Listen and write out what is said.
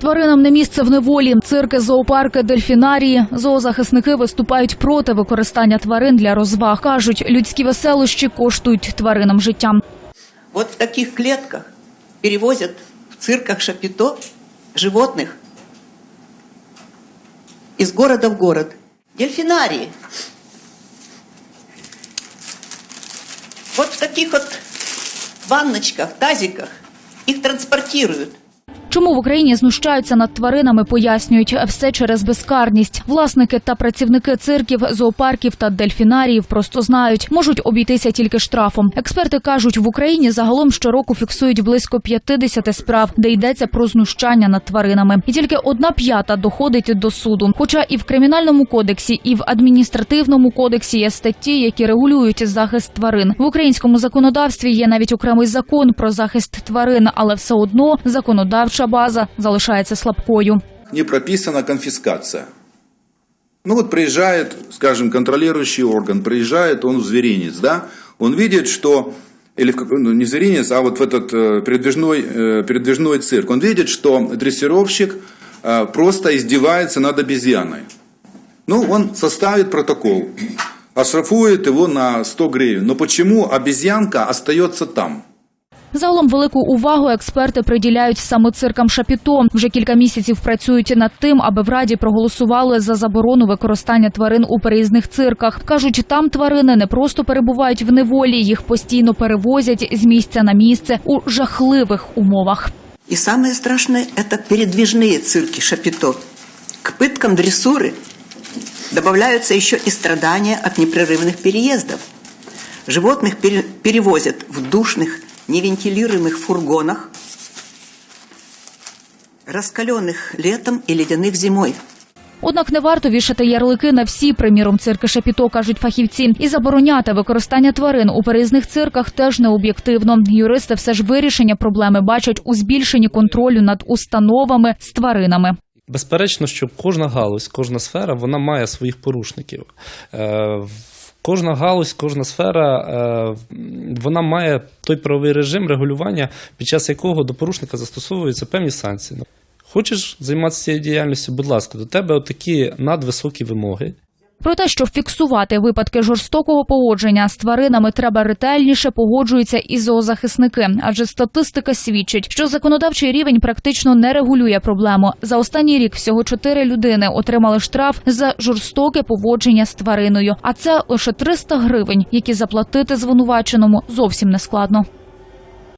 Тваринам не місце в неволі. Цирки, зоопарки, дельфінарії. Зоозахисники виступають проти використання тварин для розваг. кажуть, людські веселощі коштують тваринам життя. Вот в таких клетках перевозят в цирках Шапито животных из города в город. Дельфинарии. Вот в таких вот ванночках, тазиках их транспортируют. Чому в Україні знущаються над тваринами, пояснюють все через безкарність. Власники та працівники цирків, зоопарків та дельфінаріїв просто знають, можуть обійтися тільки штрафом. Експерти кажуть, в Україні загалом щороку фіксують близько 50 справ, де йдеться про знущання над тваринами, і тільки одна п'ята доходить до суду. Хоча і в кримінальному кодексі, і в адміністративному кодексі є статті, які регулюють захист тварин. В українському законодавстві є навіть окремий закон про захист тварин, але все одно законодавча база залишається слабкою. не прописана конфискация. Ну вот приезжает, скажем, контролирующий орган, приезжает он в зверинец, да, он видит, что, или в ну, не зверинец, а вот в этот э, передвижной, э, передвижной цирк, он видит, что дрессировщик э, просто издевается над обезьяной. Ну, он составит протокол, оштрафует его на 100 гривен. Но почему обезьянка остается там? Загалом велику увагу експерти приділяють саме циркам Шапіто. Вже кілька місяців працюють над тим, аби в раді проголосували за заборону використання тварин у переїзних цирках. кажуть, там тварини не просто перебувають в неволі, їх постійно перевозять з місця на місце у жахливих умовах. И самое страшное – это передвижные цирки Шапито. К пыткам дрессуры добавляются еще и страдания от непрерывных переездов. Животных пере- перевозят в душных, невентилируемых фургонах, раскаленных летом и ледяных зимой. Однак не варто вішати ярлики на всі, приміром, цирки Шапіто, кажуть фахівці, і забороняти використання тварин у переїзних цирках теж не об'єктивно. Юристи все ж вирішення проблеми бачать у збільшенні контролю над установами з тваринами. Безперечно, що кожна галузь, кожна сфера вона має своїх порушників. Кожна галузь, кожна сфера е, вона має той правовий режим регулювання, під час якого до порушника застосовуються певні санкції. Хочеш займатися цією діяльністю, будь ласка, до тебе такі надвисокі вимоги. Про те, що фіксувати випадки жорстокого поводження з тваринами треба ретельніше, погоджуються і зоозахисники, адже статистика свідчить, що законодавчий рівень практично не регулює проблему. За останній рік всього чотири людини отримали штраф за жорстоке поводження з твариною, а це лише 300 гривень, які заплатити звинуваченому зовсім не складно.